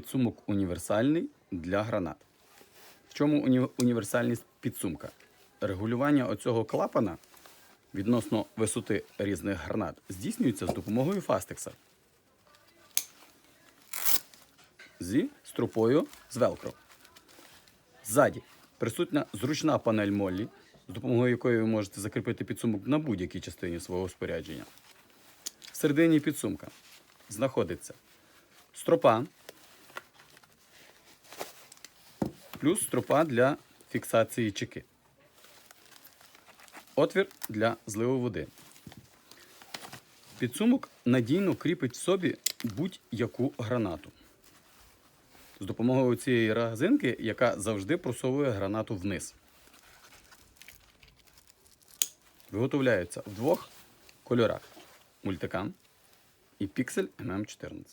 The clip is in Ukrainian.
Підсумок універсальний для гранат. В чому уні- універсальність підсумка? Регулювання оцього клапана відносно висоти різних гранат здійснюється з допомогою фастекса. Зі струпою з велкро. Ззаді присутня зручна панель Моллі, з допомогою якої ви можете закріпити підсумок на будь-якій частині свого спорядження. В середині підсумка знаходиться стропа, плюс стропа для фіксації чеки. Отвір для зливу води. Підсумок надійно кріпить в собі будь-яку гранату. З допомогою цієї резинки, яка завжди просовує гранату вниз. Виготовляється в двох кольорах: мультикам і піксель MM14.